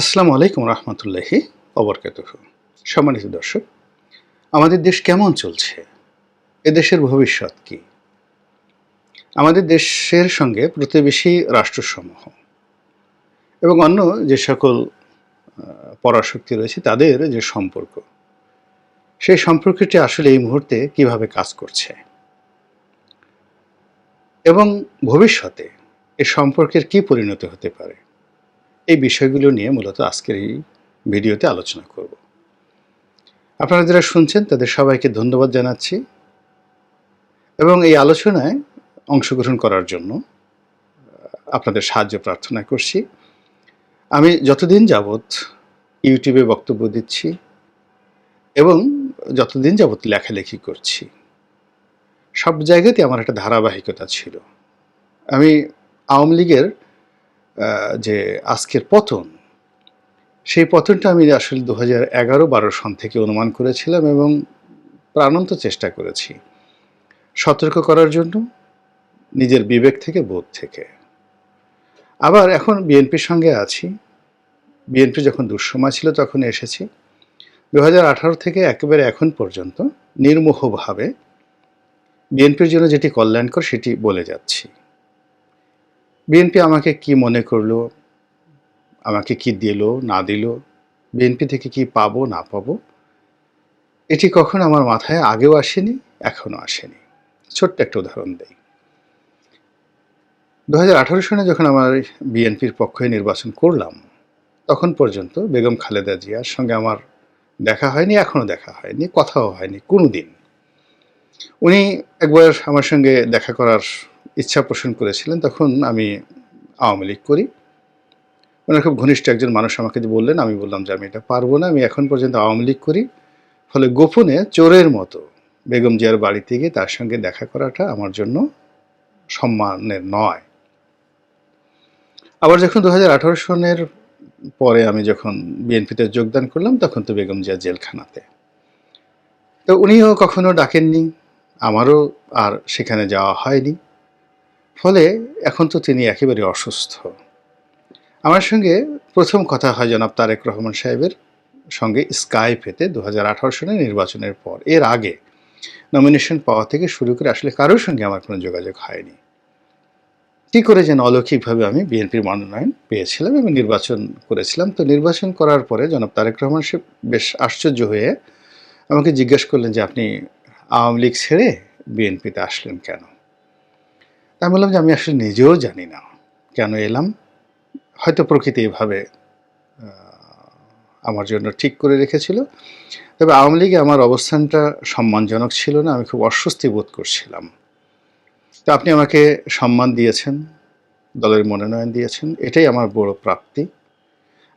আসসালামু আলাইকুম রহমতুল্লাহি অবরকাতুহ। সম্মানিত দর্শক, আমাদের দেশ কেমন চলছে? এ দেশের ভবিষ্যৎ কি? আমাদের দেশের সঙ্গে প্রতিবেশী রাষ্ট্রসমূহ এবং অন্য যে সকল পরাশক্তি রয়েছে, তাদের যে সম্পর্ক, সেই সম্পর্কটি আসলে এই মুহূর্তে কীভাবে কাজ করছে? এবং ভবিষ্যতে এ সম্পর্কের কি পরিণত হতে পারে? এই বিষয়গুলো নিয়ে মূলত আজকের এই ভিডিওতে আলোচনা করব। আপনারা যারা শুনছেন, তাদের সবাইকে ধন্যবাদ জানাচ্ছি। এবং এই আলোচনায় অংশগ্রহণ করার জন্য আপনাদের সাহায্য প্রার্থনা করছি। আমি যতদিন যাবৎ ইউটিউবে বক্তব্য দিচ্ছি এবং যতদিন যাবৎ লেখালেখি করছি, সব জায়গাতে আমার একটা ধারাবাহিকতা ছিল। আমি আওয়ামী লীগের যে আজকের পতন, সেই পতনটা আমি আসলে দু হাজার এগারো বারো সন থেকে অনুমান করেছিলাম এবং প্রাণান্ত চেষ্টা করেছি সতর্ক করার জন্য, নিজের বিবেক থেকে, বোধ থেকে। আবার এখন বিএনপির সঙ্গে আছি। বিএনপি যখন দুঃসময় ছিল তখন এসেছি। দু হাজার আঠারো থেকে একেবারে এখন পর্যন্ত নির্মোহভাবে বিএনপির জন্য যেটি কল্যাণকর সেটি বলে যাচ্ছি। বিএনপি আমাকে কি মনে করল? আমাকে কি দিল? না দিল? বিএনপি থেকে কি পাবো, না পাবো? এটি কখনো আমার মাথায় আগেও আসেনি, এখনও আসেনি। ছোট্ট একটা উদাহরণ দেই। দু হাজার আঠারো সনে যখন আমার বিএনপির পক্ষে নির্বাচন করলাম, তখন পর্যন্ত বেগম খালেদা জিয়ার সঙ্গে আমার দেখা হয়নি, এখনও দেখা হয়নি, কথাও হয়নি কোনো দিন উনি একবার আমার সঙ্গে দেখা করার ইচ্ছা পোষণ করেছিলেন, তখন আমি আওয়ামী লীগ করি। ওনার খুব ঘনিষ্ঠ একজন মানুষ আমাকে বললেন, আমি বললাম যে আমি এটা পারব না, আমি এখন পর্যন্ত আওয়ামী লীগ করি। ফলে গোপনে চোরের মতো বেগম জিয়ার বাড়িতে গিয়ে তার সঙ্গে দেখা করাটা আমার জন্য সম্মানের নয়। আবার যখন দু হাজার আঠারো সনের পরে আমি যখন বিএনপিতে যোগদান করলাম, তখন তো বেগম জিয়া জেলখানাতে। তো উনিও কখনো ডাকেননি, আমারও আর সেখানে যাওয়া হয়নি। ফলে এখন তো তিনি একেবারে অসুস্থ। আমার সঙ্গে প্রথম কথা হয় জনাব তারেক রহমান সাহেবের সঙ্গে স্কাইপেতে দু হাজার সনে নির্বাচনের পর। এর আগে নমিনেশন পাওয়া থেকে শুরু করে আসলে কারোর সঙ্গে আমার কোনো যোগাযোগ হয়নি। কী করে যেন অলৌকিকভাবে আমি বিএনপির মনোনয়ন পেয়েছিলাম এবং নির্বাচন করেছিলাম। তো নির্বাচন করার পরে জনাব তারেক রহমান সাহেব বেশ আশ্চর্য হয়ে আমাকে জিজ্ঞেস করলেন যে আপনি আওয়ামী লীগ ছেড়ে বিএনপিতে আসলেন কেন? আমি বললাম যে আমি আসলে নিজেও জানি না কেন এলাম। হয়তো প্রকৃতি এভাবে আমার জন্য ঠিক করে রেখেছিল। তবে আওয়ামী লীগে আমার অবস্থানটা সম্মানজনক ছিল না, আমি খুব অস্বস্তি বোধ করছিলাম। তো আপনি আমাকে সম্মান দিয়েছেন, দলের মনোনয়ন দিয়েছেন, এটাই আমার বড় প্রাপ্তি।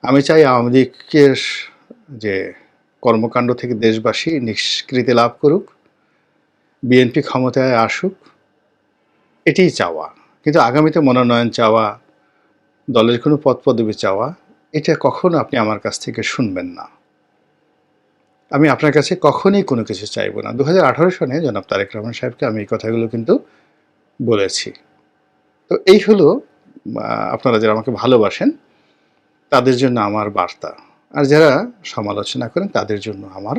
আমি চাই আওয়ামী লীগের যে কর্মকাণ্ড থেকে দেশবাসী নিষ্কৃতি লাভ করুক, বিএনপি ক্ষমতায় আসুক এটিই চাওয়া। কিন্তু আগামীতে মনোনয়ন চাওয়া, দলের কোনো পদ পদবি চাওয়া, এটা কখনো আপনি আমার কাছ থেকে শুনবেন না। আমি আপনার কাছে কখনোই কোনো কিছু চাইব না। দু হাজার আঠারো সনে জনাব তারেক রহমান সাহেবকে আমি এই কথাগুলো কিন্তু বলেছি। তো এই হলো আপনারা যারা আমাকে ভালোবাসেন, তাদের জন্য আমার বার্তা। আর যারা সমালোচনা করেন, তাদের জন্য আমার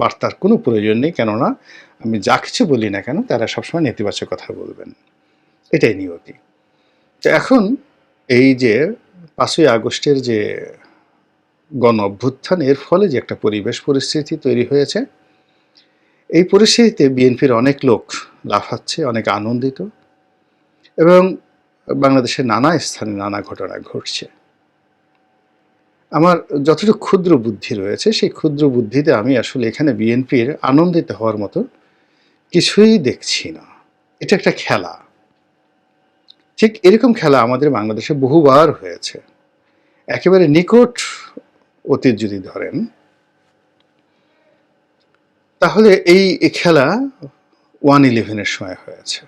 বার্তার কোনো প্রয়োজন নেই, কেননা আমি যা কিছু বলি না কেন তারা সবসময় নেতিবাচক কথা বলবেন। এটাই নিয়তি। তো এখন এই যে পাঁচই আগস্টের যে গণ অভ্যুত্থান, এর ফলে যে একটা পরিবেশ পরিস্থিতি তৈরি হয়েছে, এই পরিস্থিতিতে বিএনপির অনেক লোক লাফাচ্ছে, অনেক আনন্দিত এবং বাংলাদেশের নানা স্থানে নানা ঘটনা ঘটছে। আমার যতটুকু ক্ষুদ্র বুদ্ধি রয়েছে, সেই ক্ষুদ্র বুদ্ধিতে আমি আসলে এখানে বিএনপির আনন্দিত হওয়ার মতো কিছুই দেখছি না। এটা একটা খেলা। ঠিক এরকম খেলা আমাদের বাংলাদেশে বহুবার হয়েছে। একেবারে নিকট অতীত যদি ধরেন, তাহলে এই খেলা ওয়ান ইলেভেনের সময় হয়েছে।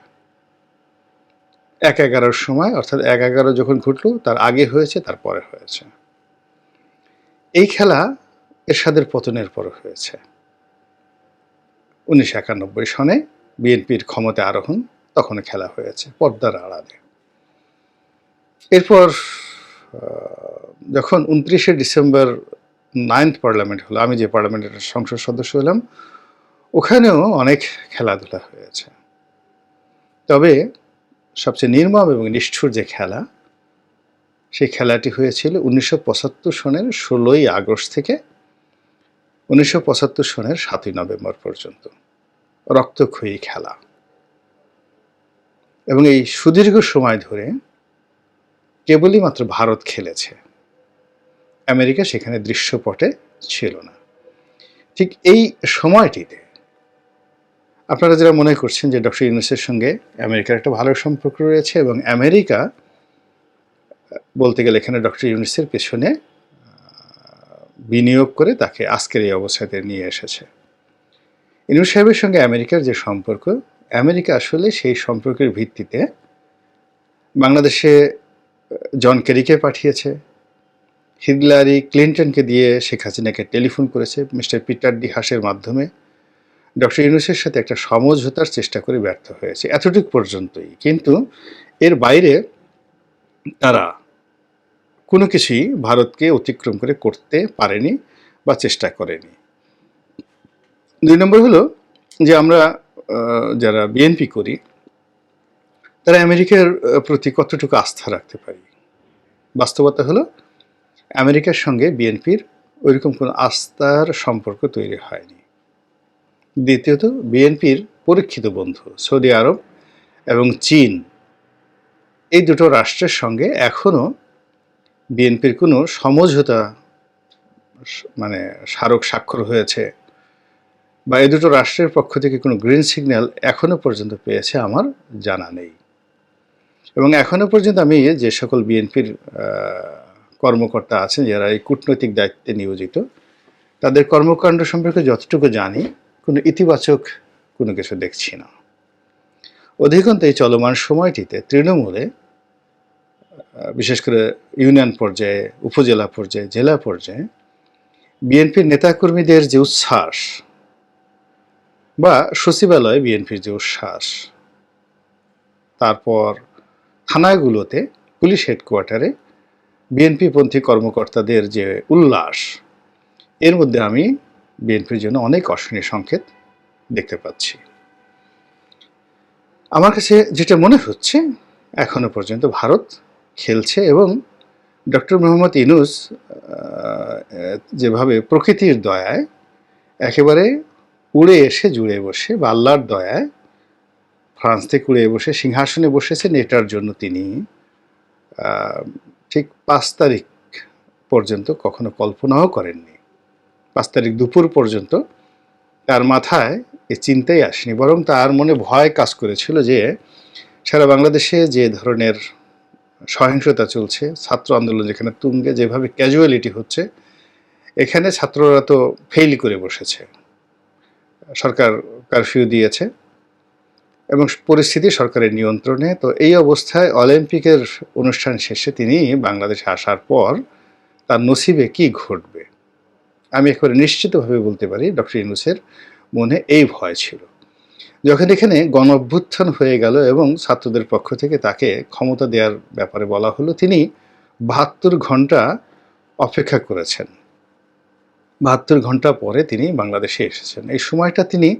এক এগারোর সময়, অর্থাৎ এক এগারো যখন ঘটল, তার আগে হয়েছে, তারপরে হয়েছে। এই খেলা এরশাদের পতনের পর হয়েছে। উনিশশো একানব্বই সনে বিএনপির ক্ষমতা আরোহণ তখন খেলা হয়েছে পর্দার আড়ালে। এরপর যখন উনত্রিশে ডিসেম্বর নাইন্থ পার্লামেন্ট হলো, আমি যে পার্লামেন্টের সংসদ সদস্য হলাম, ওখানেও অনেক খেলাধুলা হয়েছে। তবে সবচেয়ে নির্মম এবং নিষ্ঠুর যে খেলা সেই খেলাটি হয়েছিল উনিশশো পঁচাত্তর সনের ষোলোই আগস্ট থেকে উনিশশো পঁচাত্তর সনের সাতই নভেম্বর পর্যন্ত। রক্তক্ষয়ী খেলা। এবং এই সুদীর্ঘ সময় ধরে কেবলই মাত্র ভারত খেলেছে। আমেরিকা সেখানে দৃশ্যপটে ছিল না। ঠিক এই সময়টিতে আপনারা যারা মনে করছেন যে ডক্টর ইউনুসের সঙ্গে আমেরিকার একটা ভালো সম্পর্ক রয়েছে এবং আমেরিকা বলতে গেলে এখানে ডক্টর ইউনুসের পেছনে বিনিয়োগ করে তাকে আজকের এই অবস্থাতে নিয়ে এসেছে। ইনুস সাহেবের সঙ্গে আমেরিকার যে সম্পর্ক, আমেরিকা আসলে সেই সম্পর্কের ভিত্তিতে বাংলাদেশে জন কেরিকে পাঠিয়েছে হিদলারি ক্লিন্টনকে দিয়ে শেখ হাসিনাকে টেলিফোন করেছে, মিস্টার পিটার ডি হাসের মাধ্যমে। ডক্টর ইউনুসের সাথে একটা সমঝোতার চেষ্টা করে ব্যর্থ হয়েছে, এতটুকু পর্যন্তই। কিন্তু এর বাইরে তারা কোনো কিছুই ভারতকে অতিক্রম করে করতে পারেনি বা চেষ্টা করেনি। দুই নম্বর হলো যে আমরা যারা বিএনপি করি, তারা আমেরিকার প্রতি কতটুকু আস্থা রাখতে পারি? বাস্তবতা হলো আমেরিকার সঙ্গে বিএনপির ওইরকম কোনো আস্থার সম্পর্ক তৈরি হয়নি। দ্বিতীয়ত, বিএনপির পরীক্ষিত বন্ধু সৌদি আরব এবং চীন এই দুটো রাষ্ট্রের সঙ্গে এখনও বিএনপির কোনো সমঝোতা মানে স্মারক স্বাক্ষর হয়েছে বা এই দুটো রাষ্ট্রের পক্ষ থেকে কোনো গ্রিন সিগন্যাল এখনও পর্যন্ত পেয়েছে আমার জানা নেই। এবং এখনও পর্যন্ত আমি যে সকল বিএনপির কর্মকর্তা আছেন, যারা এই কূটনৈতিক দায়িত্বে নিয়োজিত, তাদের কর্মকাণ্ড সম্পর্কে যতটুকু জানি, কোনো ইতিবাচক কোনো কিছু দেখছি না। অধিকন্ত এই চলমান সময়টিতে তৃণমূলে বিশেষ করে ইউনিয়ন পর্যায়ে, উপজেলা পর্যায়ে, জেলা পর্যায়ে বিএনপির নেতাকর্মীদের যে উচ্ছ্বাস বা সচিবালয়ে বিএনপির যে উচ্ছ্বাস, তারপর থানাগুলোতে পুলিশ হেডকোয়ার্টারে বিএনপিপন্থী কর্মকর্তাদের যে উল্লাস, এর মধ্যে আমি বিএনপির জন্য অনেক অশ্বিনী সংকেত দেখতে পাচ্ছি। আমার কাছে যেটা মনে হচ্ছে, এখনও পর্যন্ত ভারত খেলছে এবং ডক্টর মোহাম্মদ ইনুস যেভাবে প্রকৃতির দয়ায় একেবারে উড়ে এসে, জুড়ে বসে বা আল্লাহর দয়ায় ফ্রান্স থেকে উড়ে বসে, সিংহাসনে বসেছেন এটার জন্য তিনি ঠিক পাঁচ তারিখ পর্যন্ত কখনো কল্পনাও করেননি। পাঁচ তারিখ দুপুর পর্যন্ত তার মাথায় এই চিন্তাই আসেনি, বরং তার মনে ভয় কাজ করেছিল যে সারা বাংলাদেশে যে ধরনের সহিংসতা চলছে, ছাত্র আন্দোলন যেখানে তুঙ্গে যেভাবে ক্যাজুয়ালিটি হচ্ছে, এখানে ছাত্ররা তো ফেইল করে বসেছে। সরকার কারফিউ দিয়েছে এবং পরিস্থিতি সরকারের নিয়ন্ত্রণে, তো এই অবস্থায় অলিম্পিকের অনুষ্ঠান শেষে তিনি বাংলাদেশে আসার পর তার নসিবে কি ঘটবে? আমি একেবারে নিশ্চিতভাবে বলতে পারি, ডক্টর ইনুসের মনে এই ভয় ছিল। যখন এখানে গণ অভ্যুত্থান হয়ে গেল এবং ছাত্রদের পক্ষ থেকে তাকে ক্ষমতা দেওয়ার ব্যাপারে বলা হলো, তিনি বাহাত্তর ঘণ্টা অপেক্ষা করেছেন। বাহাত্তর ঘণ্টা পরে তিনি বাংলাদেশে এসেছেন। এই সময়টা তিনি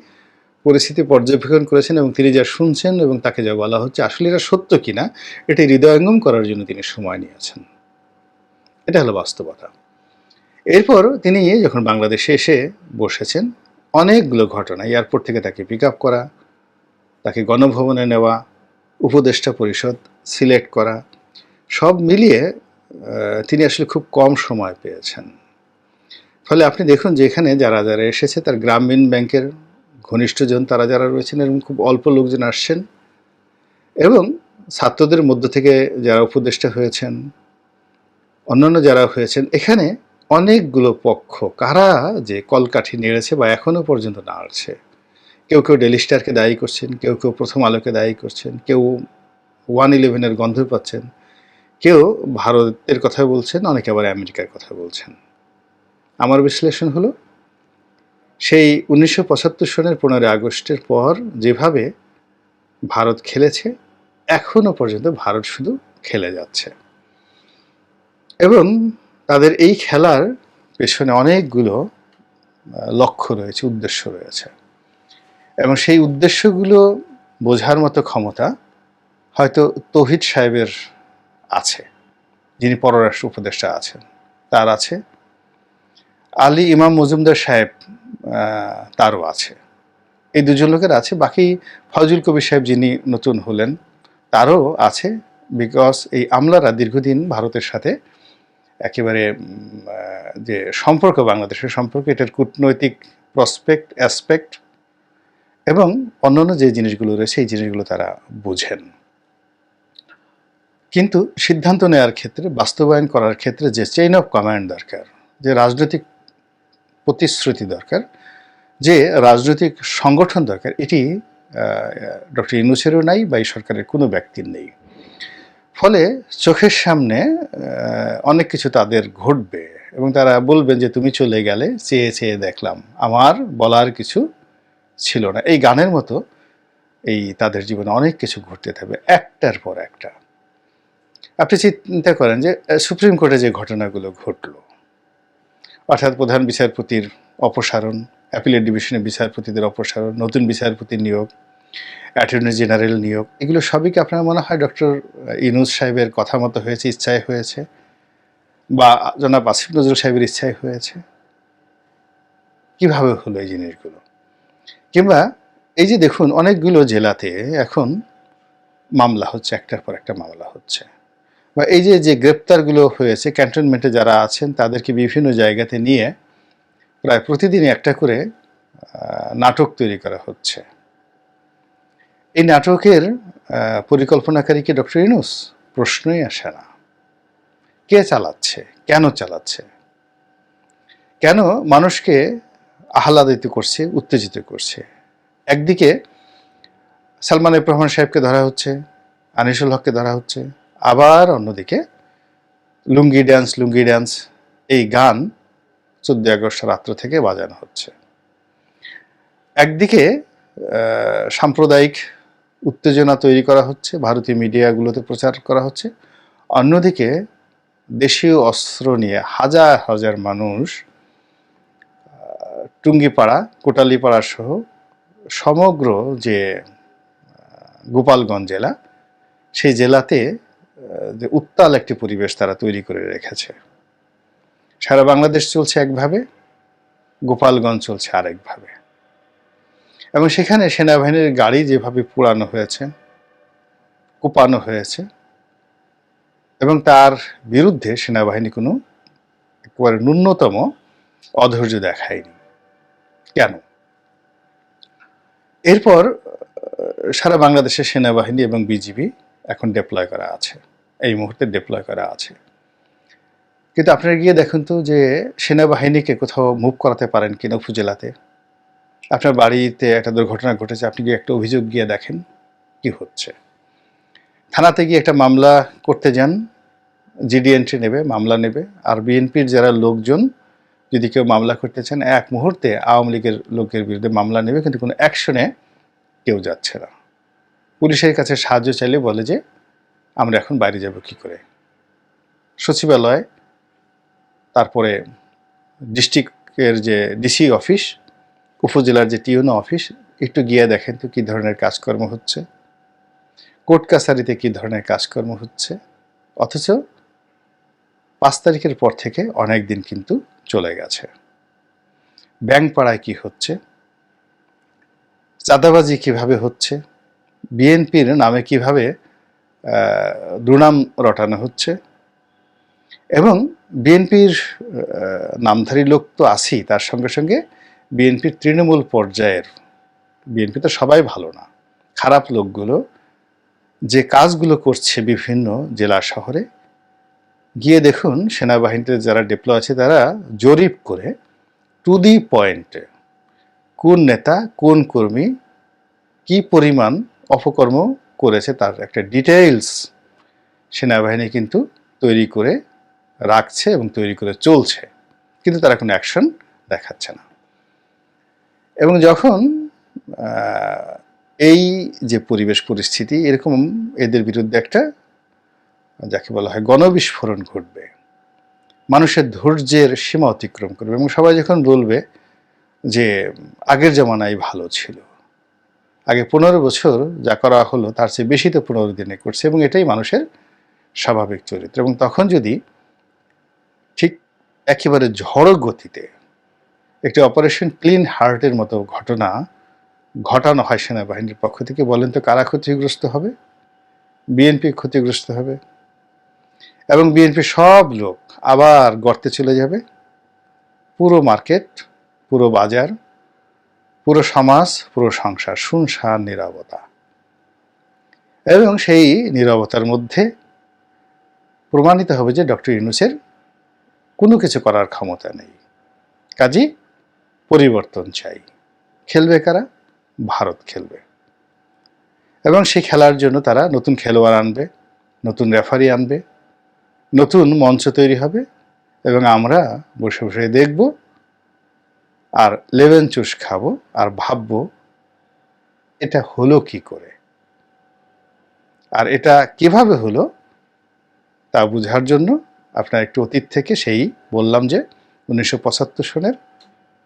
পরিস্থিতি পর্যবেক্ষণ করেছেন এবং তিনি যা শুনছেন এবং তাকে যা বলা হচ্ছে, আসলে এটা সত্য কিনা, এটি হৃদয়ঙ্গম করার জন্য তিনি সময় নিয়েছেন। এটা হলো বাস্তবতা। এরপর তিনি যখন বাংলাদেশে এসে বসেছেন অনেকগুলো ঘটনা, এয়ারপোর্ট থেকে তাকে পিক আপ করা, তাকে গণভবনে নেওয়া, উপদেষ্টা পরিষদ সিলেক্ট করা, সব মিলিয়ে তিনি আসলে খুব কম সময় পেয়েছেন। ফলে আপনি দেখুন যে এখানে যারা যারা এসেছে, তার গ্রামীণ ব্যাংকের ঘনিষ্ঠজন, তারা যারা রয়েছেন এরকম খুব অল্প লোকজন আসছেন, এবং ছাত্রদের মধ্য থেকে যারা উপদেষ্টা হয়েছেন, অন্যান্য যারা হয়েছেন, এখানে অনেকগুলো পক্ষ। কারা যে কলকাঠি নেড়েছে বা এখনও পর্যন্ত নাড়ছে? কেউ কেউ ডেলি স্টারকে দায়ী করছেন, কেউ কেউ প্রথম আলোকে দায়ী করছেন, কেউ ওয়ান ইলেভেনের গন্ধ পাচ্ছেন, কেউ ভারতের কথা বলছেন, অনেকে আবার আমেরিকার কথা বলছেন। আমার বিশ্লেষণ হলো, সেই উনিশশো পঁচাত্তর সনের পনেরোই আগস্টের পর যেভাবে ভারত খেলেছে এখনও পর্যন্ত ভারত শুধু খেলে যাচ্ছে। এবং তাদের এই খেলার পেছনে অনেকগুলো লক্ষ্য রয়েছে, উদ্দেশ্য রয়েছে। এবং সেই উদ্দেশ্যগুলো বোঝার মতো ক্ষমতা হয়তো তৌহিদ সাহেবের আছে, যিনি পররাষ্ট্র উপদেষ্টা আছেন। তার আছে। আলী, ইমাম মজুমদার সাহেব তারও আছে। এই দুজন লোকের আছে। বাকি ফজল কবির সাহেব যিনি নতুন হলেন, তারও আছে। বিকজ এই আমলারা দীর্ঘদিন ভারতের সাথে একেবারে যে সম্পর্ক বাংলাদেশের সম্পর্ক, এটার কূটনৈতিক প্রসপেক্ট অ্যাসপেক্ট এবং অন্যান্য যে জিনিসগুলো রয়েছে এই জিনিসগুলো তারা বুঝেন। কিন্তু সিদ্ধান্ত নেওয়ার ক্ষেত্রে, বাস্তবায়ন করার ক্ষেত্রে যে চেইন অফ কমান্ড দরকার, যে রাজনৈতিক প্রতিশ্রুতি দরকার, যে রাজনৈতিক সংগঠন দরকার, এটি ডক্টর ইনুসেরও নাই বা এই সরকারের কোনো ব্যক্তির নেই। ফলে চোখের সামনে অনেক কিছু তাদের ঘটবে এবং তারা বলবেন যে, তুমি চলে গেলে, চেয়ে চেয়ে দেখলাম। আমার বলার কিছু ছিল না। এই গানের মতো এই তাদের জীবনে অনেক কিছু ঘটতে থাকবে, একটার পর একটা। আপনি চিন্তা করেন যে সুপ্রিম কোর্টে যে ঘটনাগুলো ঘটলো, অর্থাৎ প্রধান বিচারপতির অপসারণ, অ্যাপিলেট ডিভিশনের বিচারপতিদের অপসারণ, নতুন বিচারপতি নিয়োগ অ্যাটর্নি জেনারেল নিয়োগ। এগুলো সবই কি আপনার মনে হয় ডক্টর ইনুজ সাহেবের কথা মতো হয়েছে, ইচ্ছায় হয়েছে? বা জনাব আসিফ নজরুল সাহেবের ইচ্ছায় হয়েছে? কীভাবে হলো এই জিনিসগুলো? কিংবা এই যে দেখুন, অনেকগুলো জেলাতে এখন মামলা হচ্ছে, একটার পর একটা মামলা হচ্ছে। বা এই যে যে গ্রেপ্তারগুলো হয়েছে, ক্যান্টনমেন্টে যারা আছেন, তাদেরকে বিভিন্ন জায়গাতে নিয়ে প্রায় প্রতিদিনই একটা করে নাটক তৈরি করা হচ্ছে। এই নাটকের পরিকল্পনাকারী কি ডক্টর ইনুস প্রশ্নই আসে না। কে চালাচ্ছে? কেন চালাচ্ছে? কেন মানুষকে আহ্লাদিত করছে, উত্তেজিত করছে? একদিকে সালমান রহমান সাহেবকে ধরা হচ্ছে, আনিসুল হককে ধরা হচ্ছে, আবার অন্যদিকে লুঙ্গি ড্যান্স লুঙ্গি ড্যান্স, এই গান চোদ্দই আগস্ট রাত্র থেকে বাজানো হচ্ছে। একদিকে সাম্প্রদায়িক উত্তেজনা তৈরি করা হচ্ছে, ভারতীয় মিডিয়াগুলোতে প্রচার করা হচ্ছে। অন্যদিকে দেশীয় অস্ত্র নিয়ে হাজার হাজার মানুষ টুঙ্গিপাড়া, কোটালীপাড়া সহ সমগ্র যে গোপালগঞ্জ জেলা, সেই জেলাতে যে উত্তাল একটি পরিবেশ তারা তৈরি করে রেখেছে। সারা বাংলাদেশ চলছে একভাবে, গোপালগঞ্জ চলছে আরেকভাবে। এবং সেখানে সেনাবাহিনীর গাড়ি যেভাবে পোড়ানো হয়েছে, কোপানো হয়েছে, এবং তার বিরুদ্ধে সেনাবাহিনী কোনো একেবারে ন্যূনতম অধৈর্য দেখায়নি। কেন? এরপর সারা বাংলাদেশের সেনাবাহিনী এবং বিজিবি এখন ডেপ্লয় করা আছে। এই মুহূর্তে ডেপ্লয় করা আছে। কিন্তু আপনারা গিয়ে দেখুন তো যে সেনাবাহিনীকে কোথাও মুভ করাতে পারেন কিনা উপজেলাতে। আপনার বাড়িতে একটা দুর্ঘটনা ঘটেছে, আপনি গিয়ে একটা অভিযোগ গিয়ে দেখেন, কি হচ্ছে? থানাতে গিয়ে একটা মামলা করতে যান, জিডি এন্ট্রি নেবে, মামলা নেবে, আর বিএনপির যারা লোকজন, যদি কেউ মামলা করতে চান, এক মুহূর্তে আওয়ামী লীগের লোকের বিরুদ্ধে মামলা নেবে, কিন্তু কোনো অ্যাকশনে কেউ যাচ্ছে না। পুলিশের কাছে সাহায্য চাইলে বলে যে, আমরা এখন বাইরে যাব কি করে? সচিবালয়, তারপরে ডিস্ট্রিক্টের যে ডিসি অফিস উপজেলার যে টিউনো অফিস, একটু গিয়ে দেখেন তো কী ধরনের কাজকর্ম হচ্ছে। কোর্ট কাছারিতে কী ধরনের কাজকর্ম হচ্ছে। অথচ পাঁচ তারিখের পর থেকে অনেক দিন কিন্তু চলে গেছে। ব্যাংক পাড়ায় কি হচ্ছে? চাঁদাবাজি কীভাবে হচ্ছে? বিএনপির নামে কীভাবে দুর্নাম রটানো হচ্ছে? এবং বিএনপির নামধারী লোক তো আছেই, তার সঙ্গে সঙ্গে বিএনপির তৃণমূল পর্যায়ের, বিএনপি তো সবাই ভালো না, খারাপ লোকগুলো যে কাজগুলো করছে বিভিন্ন জেলা শহরে, গিয়ে দেখুন সেনাবাহিনীতে যারা ডিপ্লয় আছে তারা জরিপ করে টু দি পয়েন্টে কোন নেতা, কোন কর্মী কি পরিমাণ অপকর্ম করেছে তার একটা ডিটেইলস সেনাবাহিনী কিন্তু তৈরি করে রাখছে এবং তৈরি করে চলছে, কিন্তু তারা কোনো অ্যাকশন দেখাচ্ছে না। এবং যখন এই যে পরিবেশ পরিস্থিতি, এরকম এদের বিরুদ্ধে একটা, যাকে বলা হয় গণবিস্ফোরণ ঘটবে। মানুষের ধৈর্যের সীমা অতিক্রম করবে এবং সবাই যখন বলবে যে, আগের জমানায় ভালো ছিল, আগে পনেরো বছর যা করা হলো তার চেয়ে বেশি তো পনেরো দিনে করছে, এবং এটাই মানুষের স্বাভাবিক চরিত্র। এবং তখন যদি ঠিক একেবারে ঝড় গতিতে একটি অপারেশন ক্লিন হার্টের মতো ঘটনা ঘটানো হয় সেনাবাহিনীর পক্ষ থেকে। বলেন তো, কারা ক্ষতিগ্রস্ত হবে? বিএনপি ক্ষতিগ্রস্ত হবে। এবং বিএনপি সব লোক আবার গর্তে চলে যাবে। পুরো মার্কেট, পুরো বাজার, পুরো সমাজ, পুরো সংসার, শুনশান, নিরবতা। এবং সেই নিরবতার মধ্যে প্রমাণিত হবে যে ডক্টর ইউনুসের কোনো কিছু করার ক্ষমতা নেই। কাজী পরিবর্তন চাই। খেলবে কারা? ভারত খেলবে। এবং সেই খেলার জন্য তারা নতুন খেলোয়াড় আনবে, নতুন রেফারি আনবে, নতুন মঞ্চ তৈরি হবে এবং আমরা বসে বসে দেখব আর লেভেন চুষ খাব আর ভাববো এটা হলো কি করে। আর এটা কীভাবে হলো তা বোঝার জন্য আপনার একটু অতীত থেকে সেই বললাম যে উনিশশো পঁচাত্তর সনের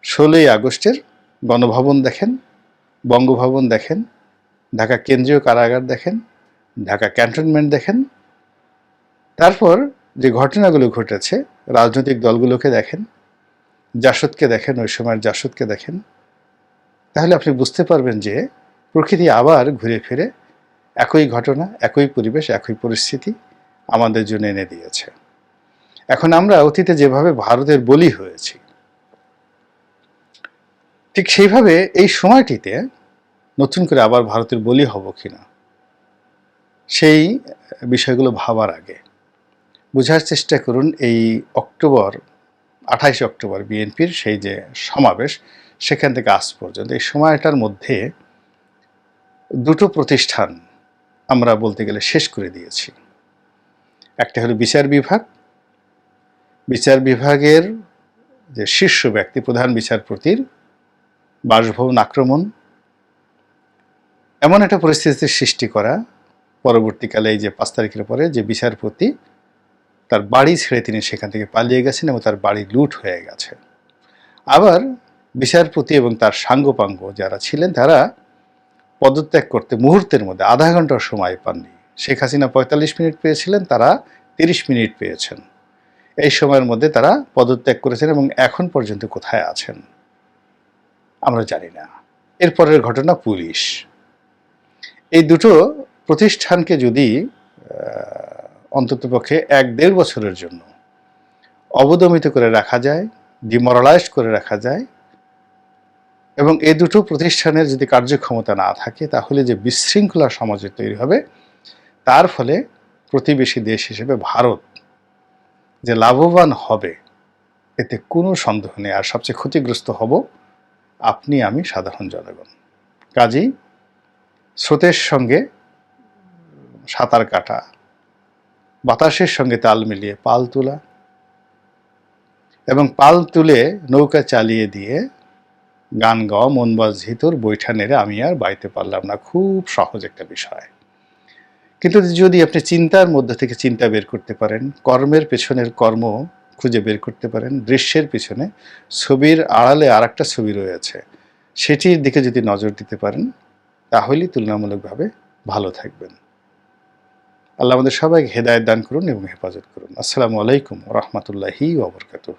ষোলোই আগস্টের গণভবন দেখেন, বঙ্গভবন দেখেন, ঢাকা কেন্দ্রীয় কারাগার দেখেন, ঢাকা ক্যান্টনমেন্ট দেখেন। তারপর যে ঘটনাগুলো ঘটেছে, রাজনৈতিক দলগুলোকে দেখেন, জাসদকে দেখেন, ওই সময়ের জাসদকে দেখেন, তাহলে আপনি বুঝতে পারবেন যে প্রকৃতি আবার ঘুরে ফিরে একই ঘটনা, একই পরিবেশ, একই পরিস্থিতি আমাদের জন্য এনে দিয়েছে। এখন আমরা অতীতে যেভাবে ভারতের বলি হয়েছি ঠিক সেইভাবে এই সময়টিতে নতুন করে আবার ভারতের বলি হব কিনা, সেই বিষয়গুলো ভাবার আগে বোঝার চেষ্টা করুন এই অক্টোবর, আঠাইশে অক্টোবর বিএনপির সেই যে সমাবেশ, সেখান থেকে আজ পর্যন্ত। এই সময়টার মধ্যে দুটো প্রতিষ্ঠান আমরা বলতে গেলে শেষ করে দিয়েছি। একটা হলো বিচার বিভাগ। বিচার বিভাগের যে শীর্ষ ব্যক্তি, প্রধান বিচারপতির বাসভবন আক্রমণ, এমন একটা পরিস্থিতির সৃষ্টি করা পরবর্তীকালে এই যে পাঁচ তারিখের পরে যে বিচারপতি তার বাড়ি ছেড়ে তিনি সেখান থেকে পালিয়ে গেছেন এবং তার বাড়ি লুট হয়ে গেছে। আবার বিচারপতি এবং তার সাঙ্গপাঙ্গ যারা ছিলেন তারা পদত্যাগ করতে মুহূর্তের মধ্যে আধা ঘণ্টার সময় পাননি। শেখ হাসিনা পঁয়তাল্লিশ মিনিট পেয়েছিলেন, তারা তিরিশ মিনিট পেয়েছেন। এই সময়ের মধ্যে তারা পদত্যাগ করেছেন এবং এখন পর্যন্ত কোথায় আছেন? আমরা জানি না। এরপরের ঘটনা পুলিশ। এই দুটো প্রতিষ্ঠানকে যদি অন্ততপক্ষে এক দেড় বছরের জন্য অবদমিত করে রাখা যায় ডিমোরালাইজড করে রাখা যায়, এবং এই দুটো প্রতিষ্ঠানের যদি কার্যক্ষমতা না থাকে, তাহলে যে বিশৃঙ্খলা সমাজে তৈরি হবে, তার ফলে প্রতিবেশী দেশ হিসেবে ভারত যে লাভবান হবে, এতে কোনো সন্দেহ নেই। আর সবচেয়ে ক্ষতিগ্রস্ত হব আপনি আমি সাধারণ জনগণ। কাজেই স্রোতের সঙ্গে সাঁতার কাটা, বাতাসের সঙ্গে তাল মিলিয়ে পাল তোলা এবং পাল তুলে নৌকা চালিয়ে দিয়ে গান গাওয়া মনবাজ ভিতর বৈঠা নেড়ে আমি আর বাইতে পারলাম না। খুব সহজ একটা বিষয়। কিন্তু যদি আপনি চিন্তার মধ্যে থেকে চিন্তা বের করতে পারেন, কর্মের পেছনের কর্ম খুঁজে বের করতে পারেন দৃশ্যের পিছনে। ছবির আড়ালে আর একটা ছবি রয়েছে। সেটির দিকে যদি নজর দিতে পারেন, তাহলেই তুলনামূলকভাবে ভালো থাকবেন। আল্লাহ আমাদের সবাই হেদায়ত দান করুন এবং হেফাজত করুন। আসসালামু আলাইকুম রহমতুল্লাহি ওবরকাতুহ